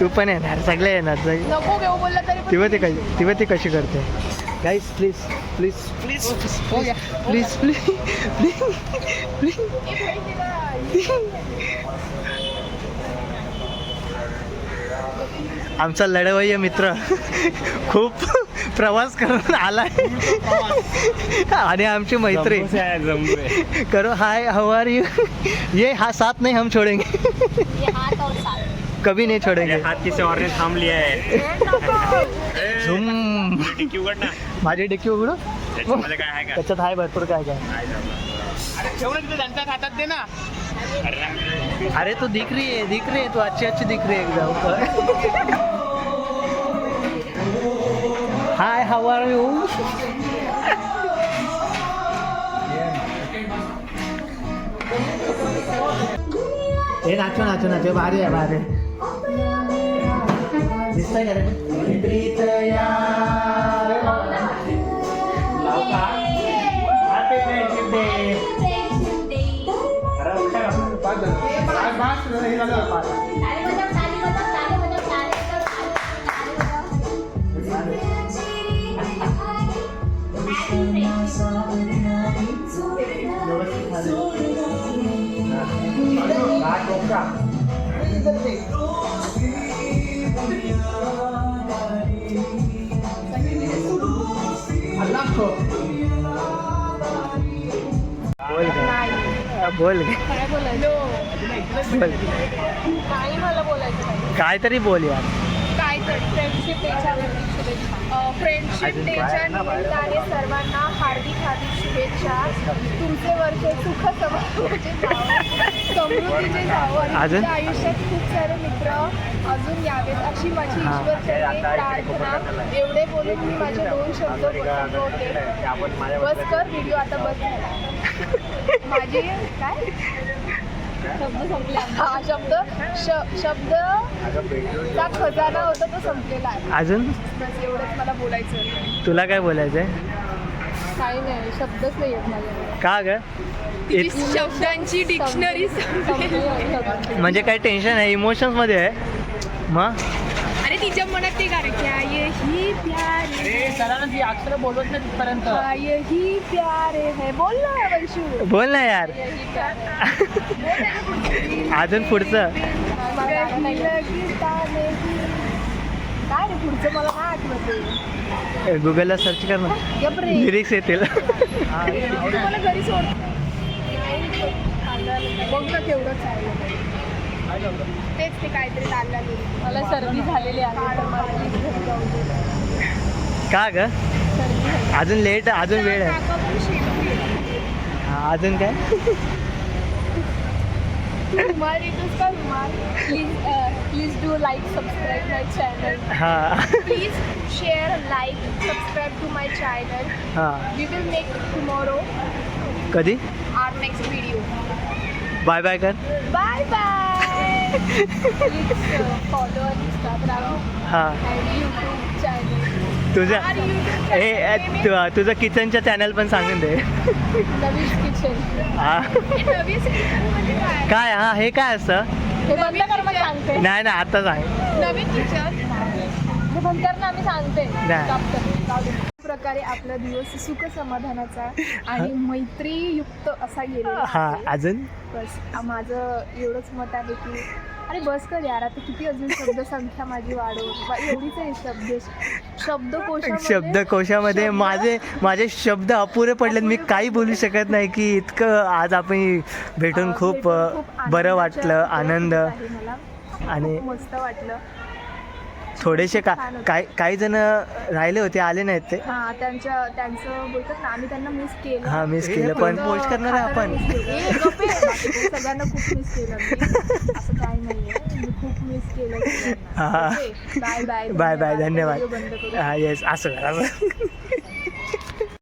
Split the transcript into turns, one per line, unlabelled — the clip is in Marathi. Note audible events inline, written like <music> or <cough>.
तू पण येणार सगळे येणार सगळे.
नको घेऊ बोलला तरी पण
ते कशी ती कशी करते? गाईस प्लीज प्लीज प्लीज
हो गया.
प्लीज प्लीज प्लीज प्लीज आमचा लढवय्य मित्र खूप प्रवास करून आलाय. आणि आमची मैत्री. करो हाय हाउ आर यू ये हा साथ नहीं हम छोड़ेंगे.
ये हात और साल.
कभी नहीं छोड़ेंगे।
हाथ किसी और ने थांब लिया है।
झुम।
डिक्की उघड ना
माझी डिक्की उघडू
त्याच्यामध्ये काय? आहे
त्याच्यात भरपूर काय? काय
तिथे हातात दे ना
अरे.
तू दिख रही है दिख रही है तू अच्छी अच्छी दिख रही है एकदम। Hi how are you hey nacho नाचो नाचो भारी आहे भारी आहे. दिसतंय का रे प्रीत यार. Happy friendship day.
अरे उलटा का?
बोल गे. बोल गे.
काय
बोल
मला बोलायचं.
काहीतरी बोल यार.
काय फ्रेंडशिप डेच्या फ्रेंडशिप डेच्या? निमित्ताने सर्वांना हार्दिक हार्दिक शुभेच्छा. तुमचे वर्ष सुख समृद्धीचे जावो. समृद्धीचे जावो. आणि? तुमच्या आयुष्यात खूप सारे मित्र अजून यावेत. अशी माझी. ईश्वरचरणी प्रार्थना. एवढे बोलून मी माझे दोन शब्द
माझ्या
बस कर व्हिडिओ आता बस झाला. <laughs> माझी काय? शब्द संपले हा शब्द श- शब्द चा खजाना होता तो संपलेला आहे.
अजून?
बस एवढंच मला बोलायचं होतं.
तुला काय बोलायचंय
काही नाही शब्दच नाही माझ्याकडे.
का ग? इत-
शब्दांची डिक्शनरी
म्हणजे काय टेन्शन आहे? इमोशन्समध्ये आहे? मग?
तिच्या मनात ते गाणे क्या ये ही प्यारे
सरांना ती अक्षर बोलवत नाही तिथपर्यंत
क्या ये ही प्यारे है। बोल ना वंशू.
बोल ना यार.
ये ही प्यारे. बोल ना पुढचं.
अजून पुढचं.
कहीं लगता नहीं. काय रे पुढचं? मला काय आठवते
गुगलला सर्च कर ना.
गप रे.
लिरिक्स येतील.
तुम्हाला घरी सोड. बघ ना केवढं चाललं तेच ते काहीतरी चाललं मला सर्दी झालेली आहे.
का ग. अजून लेट अजून वेळ आहे. हा, अजून काय?
Please do like subscribe my channel
हा.
Please share like subscribe to my channel
हा.
वी विल मेक टुमॉरो
कधी?
Or next video
bye bye कर.
बाय बाय
हा.
यूट्यूब चॅनल
तुझं तु- तुझं किचनचं चॅनल पण सांगून दे. हा.
काय?
हा हे काय असतं
हे
नाही नाही आता सांग
नवीन किचन हे आम्ही सांगते. प्रकारे आपला दिवस सुख समाधानाचा आणि मैत्रीयुक्त असा
हा
आहे.
अजून?
बस माझं एवढंच मत आहे की अरे बस कर यार आता किती अजून शब्द संख्या माझी वाढव एवढीच आहे शब्द शब्दकोशामध्ये
शब्दकोशामध्ये
शब्द-
माझे माझे शब्द अपुरे पडलेत. मी काही बोलू शकत नाही की इतकं आज आपण भेटून खूप बरं वाटलं आनंद. आणि
मस्त वाटलं.
थोडेसे का. काही काही जण राहिले होते आले नाहीत ते.
हा त्यांच्या त्यांचं बोलतात ना आम्ही त्यांना मिस केलं.
हा मिस केलं पण पोस्ट करणार आहे आपण.
सगळ्यांना खूप मिस केलं मी. असं काही नाहीये. मी खूप मिस केलं
हा.
Bye bye.
Bye bye. धन्यवाद. हा येस असं करा.